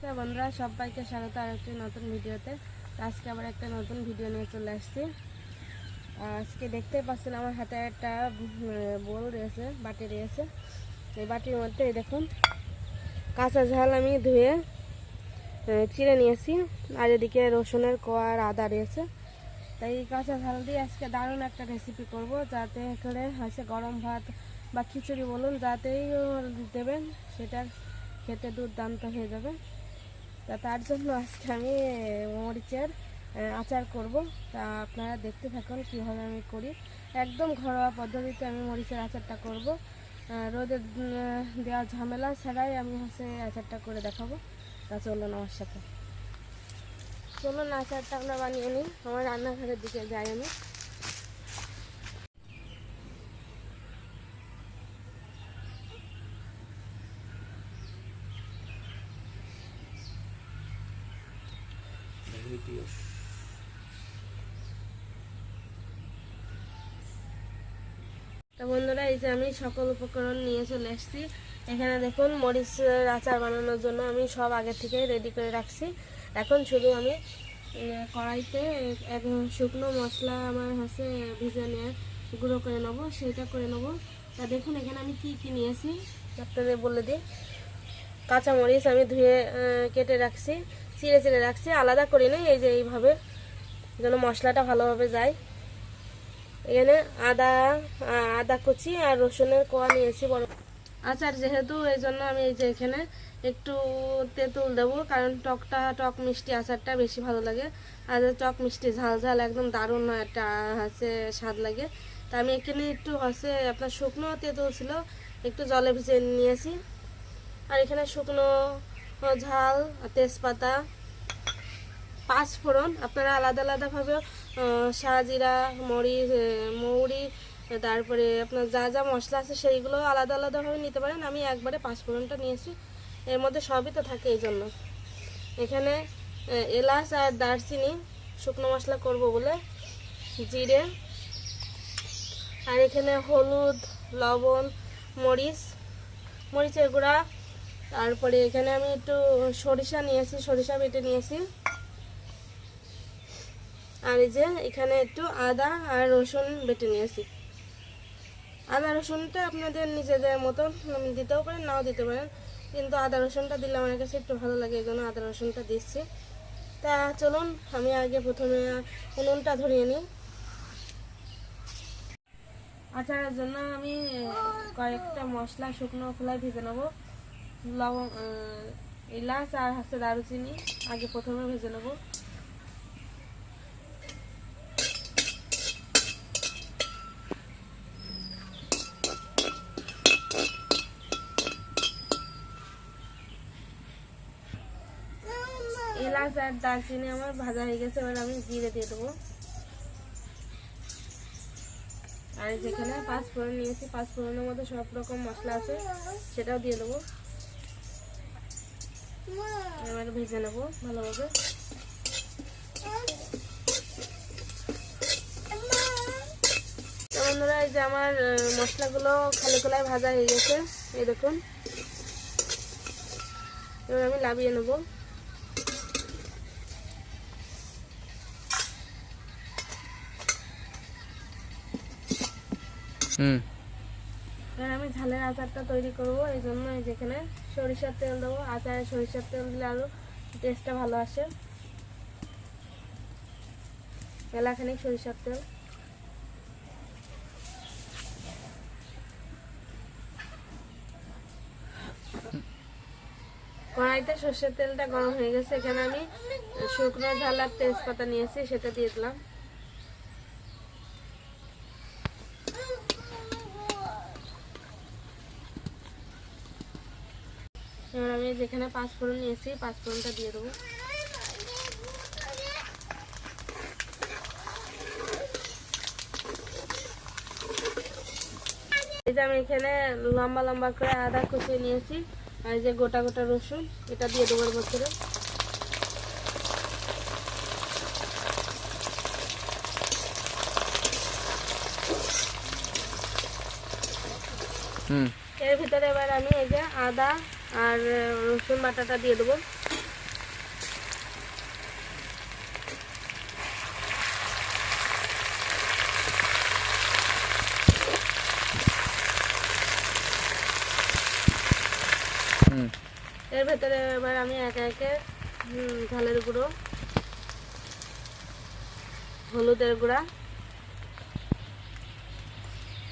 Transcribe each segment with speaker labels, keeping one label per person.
Speaker 1: নমস্কার বন্ধুরা, সবাইকে স্বাগত আর একটি নতুন ভিডিওতে। আজকে আবার একটা নতুন ভিডিও নিয়ে চলে আসছি। আজকে দেখতেই পাচ্ছেন আমার হাতে একটা বোল রয়েছে, বাটি রয়েছে। এই বাটির মধ্যে দেখুন, কাঁচা ঝাল আমি ধুয়ে চিড়ে নিয়েছি। আর এদিকে রসুনের কোয়া আর আদা রয়েছে। তাই এই কাঁচা ঝাল দিয়ে আজকে দারুণ একটা রেসিপি করব, যাতে করে হচ্ছে গরম ভাত বা খিচুড়ি বলুন, যাতেই দেবেন সেটা খেতে দুর্দান্ত হয়ে যাবে। তা তার জন্য আজকে আমি মরিচের আচার করব। তা আপনারা দেখতে থাকুন কীভাবে আমি করি। একদম ঘরোয়া পদ্ধতিতে আমি মরিচের আচারটা করব। রোদে দেওয়া ঝামেলা ছাড়াই আমি হচ্ছে আচারটা করে দেখাবো। তা চলুন আমার সাথে। চলুন আচারটা আমরা বানিয়ে নিই। আমার রান্নাঘরের দিকে যাই আমি। তো বন্ধুরা, এই যে আমি সকল উপকরণ নিয়ে চলে এসেছি। এখানে দেখুন, মরিচের আচার বানানোর জন্য আমি সব আগে থেকেই রেডি করে রাখছি। এখন শুধু আমি কড়াইতে এক শুকনো মশলা আমার হচ্ছে ভিজে নিয়ে গুঁড়ো করে নেব, সেটা করে নেব। তা দেখুন, এখানে আমি কি কি নিয়েছি, আপনাদের বলে দিই। কাঁচামরিচ আমি ধুয়ে কেটে রাখছি। চিড়ে চিড়ে রাখছি আলাদা করি নাই, এই যে এইভাবে যেন মশলাটা ভালোভাবে যায়। এখানে আদা আদা কুচি আর রসুনের কোয়া নিয়েছি বড়। আচার যেহেতু এই জন্য আমি এই যে এখানে একটু তেঁতুল দেবো, কারণ টকটা, টক মিষ্টি আচারটা বেশি ভালো লাগে। আর টক মিষ্টি ঝাল ঝাল একদম দারুণ একটা হচ্ছে স্বাদ লাগে। তা আমি এখানে একটু হচ্ছে আপনার শুকনো তেঁতুল ছিল, একটু জলে ভিজে নিয়েছি। আর এখানে শুকনো ঝাল, তেজপাতা পাঁচ ফোড়ন আপনারা আলাদা আলাদাভাবে সাজিরা, মরিচ মৌরি, তারপরে আপনার যা যা মশলা আছে সেইগুলো আলাদা আলাদাভাবে নিতে পারেন। আমি একবারে পাঁচ ফোড়নটা নিয়েছি। এর মধ্যে সবই তো থাকে এই জন্য। এখানে এলাচ আর দারচিনি, শুকনো মশলা করব বলে। জিরে। আর এখানে হলুদ, লবণ, মরিচ। মরিচের গুঁড়া তারপরে এখানে আমি একটু সরিষা নিয়েছি, সরিষা বেটে নিয়েছি। আর এই যে এখানে একটু আদা আর রসুন বেটে নিয়েছি। আদা রসুনটা আপনাদের নিজেদের মতন দিতেও পারেন, নাও দিতে পারেন। কিন্তু আদা রসুনটা দিলে আমার কাছে একটু ভালো লাগে, এই জন্য আদা রসুনটা দিচ্ছি। তা চলুন, আমি আগে প্রথমে উনুনটা ধরিয়ে নিই। আচারের জন্য আমি কয়েকটা মশলা শুকনো খোলায় ভেজে নেব। লবণ এলাচ আর হচ্ছে দারুচিনি আগে প্রথমে ভেজে নেব। এলাচ আর দারচিনি আমার ভাজা হয়ে গেছে, এবার আমি জিরে দিয়ে দেবো। আর যেখানে পাঁচ ফোড়ন নিয়েছি পাঁচ ফোড়নের মধ্যে সব রকম মশলা আছে, সেটাও দিয়ে দেবো। এবার ভেজে নেব ভালোভাবে। বন্ধুরা এই যে আমার মশলাগুলো খালি খোলায় ভাজা হয়ে গেছে। এই দেখুন। এবার আমি লাভিয়ে নেব।
Speaker 2: হুম।
Speaker 1: এবার আমি ঝালের আচারটা তৈরি করব এই জন্য এই যেখানে সরিষার তেল দেবো, আচারে সরিষার তেল দিলে আরও টেস্টটা ভালো আসে। এলাখানিক সরিষার তেল। কড়াইতে সর্ষের তেলটা গরম হয়ে গেছে, এখানে আমি শুকনো ঝাল আর তেজপাতা নিয়েছি, সেটা দিয়ে দিলাম। এবার আমি যেখানে পাঁচ ফোড়ন নিয়েছি পাঁচ ফোড়নটা দিয়ে দেবো। এই যে আমি এখানে লম্বা লম্বা করে আদা কুচিয়ে নিয়েছি আর এই যে গোটা গোটা রসুন এটা দিয়ে দেবো ভেতরে এর ভিতরে এবার আমি এই যে আদা আর রসুন বাটাটা দিয়ে দেবো। এর ভেতরে এবার আমি একে একে ঝালের গুঁড়ো হলুদের গুঁড়া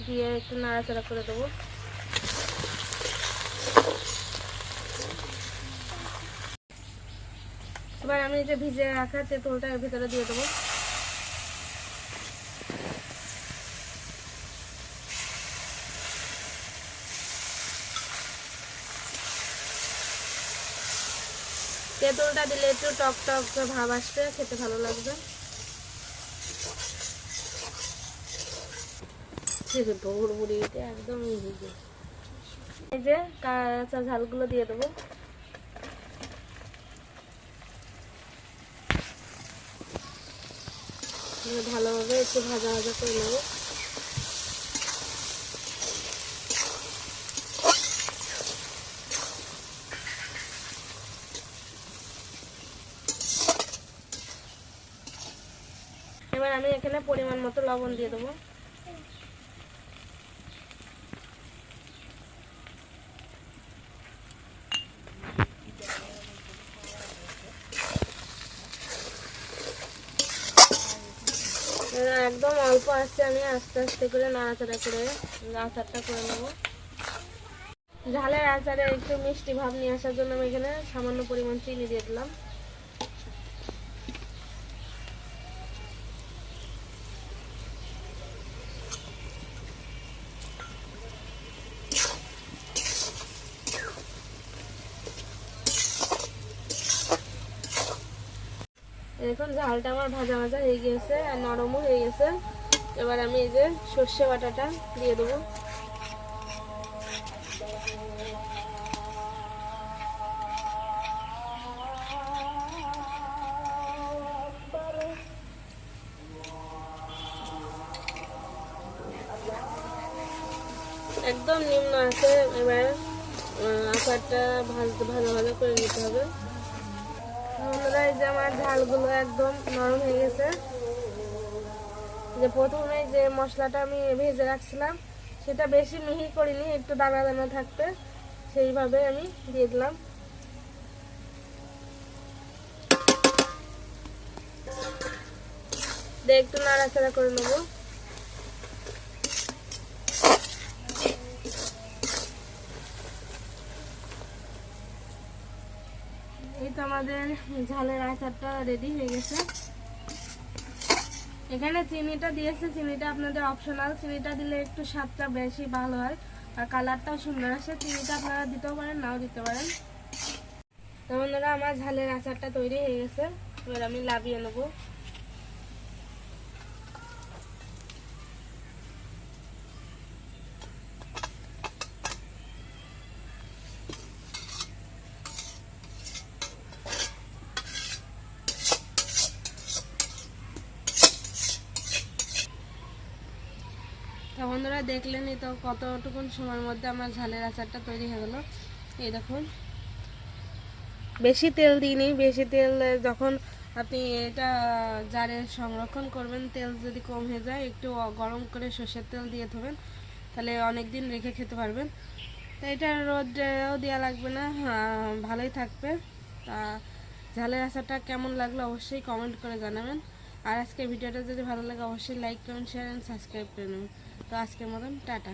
Speaker 1: দিয়ে একটু নাড়াচাড়া করে দেবো। এবার আমি যে ভিজে রাখা তেঁতুলটা এর ভিতরে দিয়ে দেবো। তেঁতুলটা দিলে একটু টক টক ভাব আসবে, খেতে ভালো লাগবে। দৌড় বুড়িতে একদম এই যে কাঁচা ঝালগুলো দিয়ে দেবো। ভালোভাবে একটু ভাজা ভাজা করে নেব। এবার আমি এখানে পরিমাণ মতো লবণ দিয়ে দেবো। একদম অল্প আসছে আমি আস্তে আস্তে করে নাড়াচাড়া করে আচারটা করে নেব। ঝালের আচারে একটু মিষ্টি ভাব নিয়ে আসার জন্য আমি এখানে সামান্য পরিমাণ চিনি দিয়ে দিলাম। এখন ঝালটা আমার ভাজা ভাজা হয়ে গিয়েছে আর নরমও হয়ে গেছে। এবার আমি এই যে সর্ষে বাটাটা দিয়ে দেবো। একদম নিম্ন আছে এবার আচারটা ভাজতে ভালো ভালো করে নিতে হবে। বন্ধুরা, এই ঝালগুলো একদম নরম হয়ে গেছে। যে প্রথমে যে মশলাটা আমি ভেজে রাখছিলাম, সেটা বেশি মিহি করিনি, একটু দানা দানা থাকতে, সেইভাবে আমি দিয়ে দিলাম। দিয়ে একটু নাড়াচাড়া করে নেব এই তো আমাদের ঝালের আচারটা রেডি হয়ে গেছে। এখানে চিনিটা দিয়েছে, চিনিটা আপনাদের অপশনাল চিনিটা দিলে একটু স্বাদটা বেশি ভালো হয় আর কালারটাও সুন্দর আসে। চিনিটা আপনারা দিতেও পারেন, নাও দিতে পারেন। তো বন্ধুরা, আমার ঝালের আচারটা তৈরি হয়ে গেছে। এবার আমি লাভিয়ে নেব। তো বন্ধুরা দেখলেনই তো কতটুকুন সময়ের মধ্যে আমার ঝালের আচারটা তৈরি হয়ে গেল। এই দেখুন। বেশি তেল দিইনি, বেশি তেল যখন আপনি এটা জারে সংরক্ষণ করবেন, তেল যদি কম হয়ে যায়, একটু গরম করে সর্ষের তেল দিয়ে থবেন তাহলে অনেক দিন রেখে খেতে পারবেন। তো এটা রোদেও দেওয়া লাগবে না ভালোই থাকবে। তা ঝালের আচারটা কেমন লাগল অবশ্যই কমেন্ট করে জানাবেন। আর আজকে ভিডিওটা যদি ভালো লাগে, অবশ্যই like comment share and subscribe করে নেবেন। তো আজকের মতন টাটা।